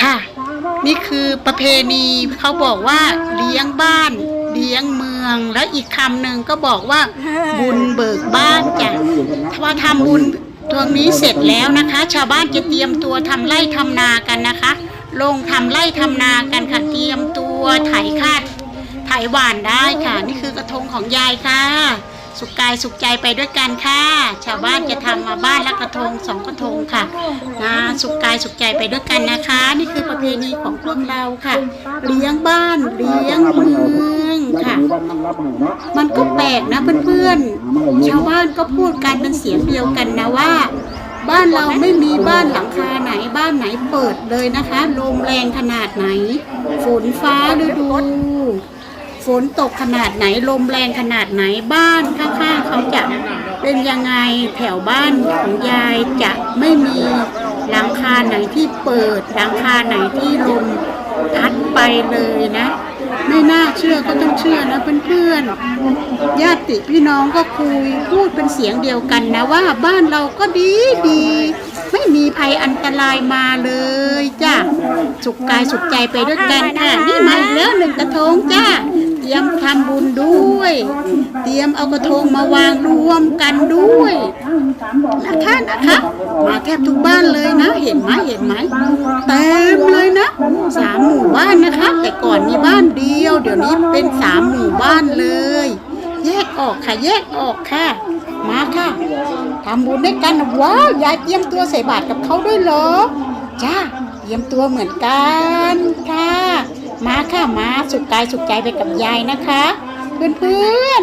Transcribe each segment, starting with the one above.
ค่ะ นี่คือประเพณีเขาบอกว่าเลี้ยงบ้าน เลี้ยงเมือง แล้วอีกคำหนึ่งก็บอกว่า บุญเบิกบ้านจ้ะพอทำบุญตรงนี้เสร็จแล้วนะคะ ชาวบ้านจะเตรียมตัวทำไร่ทำนากันนะคะ ลงทำไร่ทำนากันค่ะเตรียมตัวไถคาดไถหวานได้ค่ะ นี่คือกระทงของยายค่ะ สุขกายสุขใจไปด้วยกันค่ะ ชาวบ้านจะทำมาบ้านละกระทงสองกระทงค่ะนะสุขกายสุขใจไปด้วยกันนะคะ นี่คือประเพณีของพวกเราค่ะ เลี้ยงบ้านเลี้ยงเมืองค่ะ มันก็แปลกนะเพื่อนๆชาวบ้านก็พูดกันเป็นเสียงเดียวกันนะว่า บ้านเราไม่มีบ้านหลังคาไหนบ้านไหนเปิดเลยนะคะลมแรงขนาดไหนฝนฟ้าฤดู ฝนตกขนาดไหนลมแรงขนาดไหนบ้านข้างๆเขาจะเป็นยังไงแถวบ้านของยายจะไม่มีหลังคาไหนที่เปิดหลังคาไหนที่ลมพัดไปเลยนะ ไม่น่าเชื่อก็ต้องเชื่อนะเพื่อนๆญาติพี่น้องก็คุยพูดเป็นเสียงเดียวกันนะว่าบ้านเราก็ดีดี ไม่มีภัยอันตรายมาเลยจ้ะสุขกายสุขใจไปด้วยกันค่ะนี่มาอีกแล้วหนึ่งกระทงจ้า รียมทำบุญด้วย เตรียมเอากระทงมาวางรวมกันด้วยนะคะนะคะมาแทบทุกบ้านเลยนะ เห็นไหมเห็นไหมเต็มเลยนะสามหมู่บ้านนะคะ แต่ก่อนมีบ้านเดียว เดี๋ยวนี้เป็นสามหมู่บ้านเลย แยกออกค่ะแยกออกค่ะ มาค่ะทำบุญด้วยกันว้าวยายเตรียมตัวใส่บาตรกับเขาด้วยเหรอจ้าเตรียมตัวเหมือนกันค่ะ มาค่ะมาสุขกายสุขใจไปกับยายนะคะ เพื่อน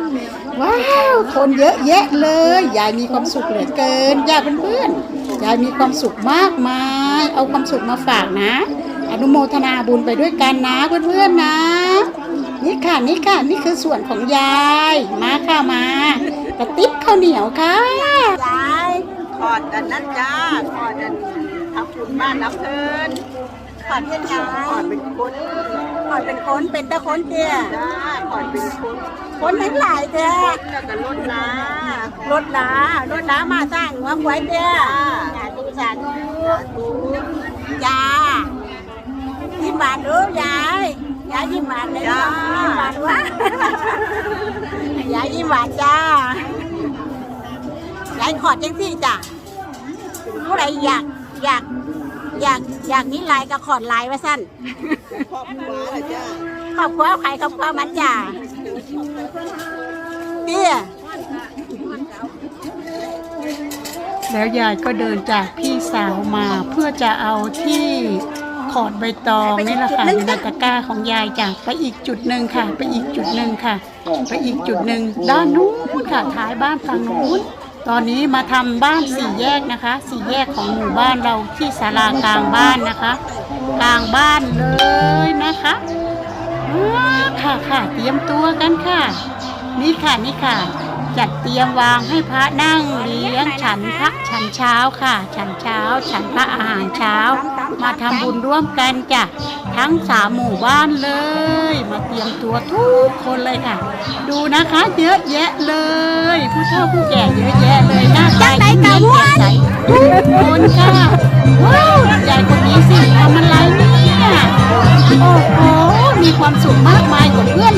ๆ ว้าวคนเยอะแยะเลย ยายมีความสุขเหลือเกินย่าเพื่อนๆยายมีความสุขมากมาย เอาความสุขมาฝากนะ อนุโมทนาบุญไปด้วยกันนะเพื่อนๆนะ นี่ค่ะนี่ค่ะนี่คือส่วนของยายมาค่ะมากระติบข้าวเหนียวค่ะยายขอดันนั้นจ้าขอดันทำบุญบ้านรับเพลิน ขอดเพียนยาขอดเป็นคนขอดเป็นคนเป็นตะคนเตี้ยจ้าขอดเป็นคนคนนั้นหลายแท้แล้วก็ลดลารถหลารถหลามาสร้างหัวควายเตี้ยสาธุสาธุดูจ้ายิ้มหวานดูยายยายยิ้มหวานเลยนะยิ้มหวานวะยายยิ้มหวานจ้ายายขอดจังสี่จ้ะผู้ใดอยากอยาก อยากอยากนี้ลายก็ขอดลายไว้สั้นครอบครัวเหรอจ้าครอบครัวใครครอบครัวมันจ้าเตี้ยแล้วยายก็เดินจากพี่สาวมาเพื่อจะเอาที่ขอดใบตองนี่แหละค่ะอยู่ในตะกร้าของยายจ้ะไปอีกจุดหนึ่งค่ะ ไปอีกจุดหนึ่งค่ะ ไปอีกจุดหนึ่งด้านนู้นค่ะท้ายบ้านฝั่งนู้น ตอนนี้มาทำบ้านสี่แยกนะคะ สี่แยกของหมู่บ้านเราที่ศาลากลางบ้านนะคะ กลางบ้านเลยนะคะว้าค่ะค่ะเตรียมตัวกันค่ะ นี่ค่ะนี่ค่ะ จัดเตรียมวางให้พระนั่งเลี้ยงฉันพระฉันเช้าค่ะ ฉันเช้า ฉันพระอาหารเช้า มาทำบุญร่วมกันจ้ะทั้งสามหมู่บ้านเลย มาเตรียมตัวทุกคนเลยค่ะ ดูนะคะเยอะแยะเลย ผู้เฒ่าผู้แก่เยอะแยะเลยหน้าตายิ้มแย้มแจ่มใสทุกคนค่ะว้าวยายคนนี้สิทำอะไรเนี่ยโอ้โหมีความสุขมากมายกว่าเพื่อน